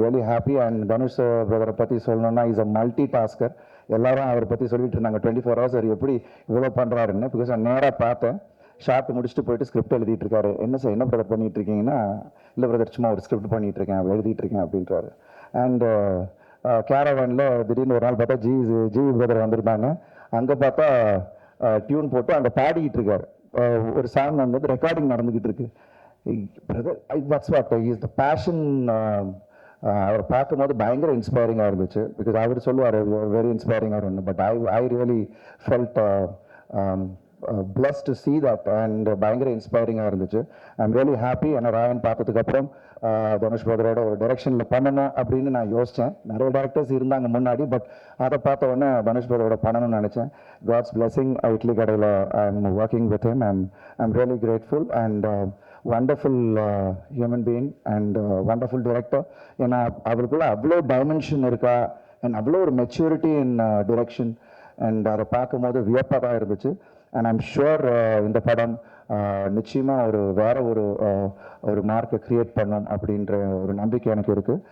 Really happy and Dhanush பிரதரை பற்றி சொல்லணும்னா இஸ் அ மல்டி டாஸ்கர் எல்லாரும் அவரை பற்றி சொல்லிட்டு இருந்தாங்க. டுவெண்ட்டி ஃபோர் ஹவர்ஸ் அவர் எப்படி இவ்வளோ பண்ணுறாருன்னு பிகாஸ் நான் நேராக பார்த்தேன். ஷார்ட் முடிச்சுட்டு போயிட்டு ஸ்கிரிப்ட் எழுதிட்டு இருக்காரு. என்ன சார் என்ன பிரதர் பண்ணிட்டு இருக்கீங்கன்னா இல்லை பிரதர் சும்மா ஒரு ஸ்கிரிப்ட் பண்ணிட்டு இருக்கேன். எழுதிட்டு இருக்கேன் அப்படின்றாரு. அண்ட் கேரவானில் uh, திடீர்னு ஒரு நாள் பார்த்தா ஜி ஜி பிரதர் வந்திருந்தாங்க. அங்கே பார்த்தா uh, டியூன் போட்டு அங்கே பாடிக்கிட்டு இருக்காரு. Uh, ஒரு சாங் வந்து ரெக்கார்டிங் நடந்துக்கிட்டு இருக்கு. Brother what's what is the passion அவரை பார்க்கும்போது பயங்கர இன்ஸ்பைரிங்காக இருந்துச்சு. பிகாஸ் அவர் சொல்லுவார் வெரி இன்ஸ்பைரிங்காக ஒன்று but I I really felt bless to see that and பயங்கர இன்ஸ்பைரிங்காக இருந்துச்சு. ஐம் ரியலி ஹாப்பி ஏன்னா ராயன் பார்த்ததுக்கப்புறம் தனுஷ் பிரதரோட ஒரு டைரக்ஷனில் பண்ணணும் அப்படின்னு நான் யோசித்தேன் நிறைய டேரக்டர்ஸ் இருந்தாங்க முன்னாடி பட் அதை பார்த்த உடனே தனுஷ் பிரதரோட பண்ணணும்னு நினச்சேன். காட்ஸ் பிளெஸிங் இட்லி கடையில் I am working with him I'm I'm really grateful and wonderful human being and wonderful director ஏன்னா அவருக்குள்ள அவ்வளோ டைமென்ஷன் இருக்கா அண்ட் அவ்வளோ ஒரு மெச்சூரிட்டி இன் டிரெக்ஷன் அண்ட் அதை பார்க்கும்போது வியப்பாக தான் இருந்துச்சு. அண்ட் ஐம் ஷுவர் இந்த படம் uh, நிச்சயமாக ஒரு வேற ஒரு uh, ஒரு மார்க்கை கிரியேட் பண்ணும் அப்படின்ற ஒரு நம்பிக்கை எனக்கு இருக்குது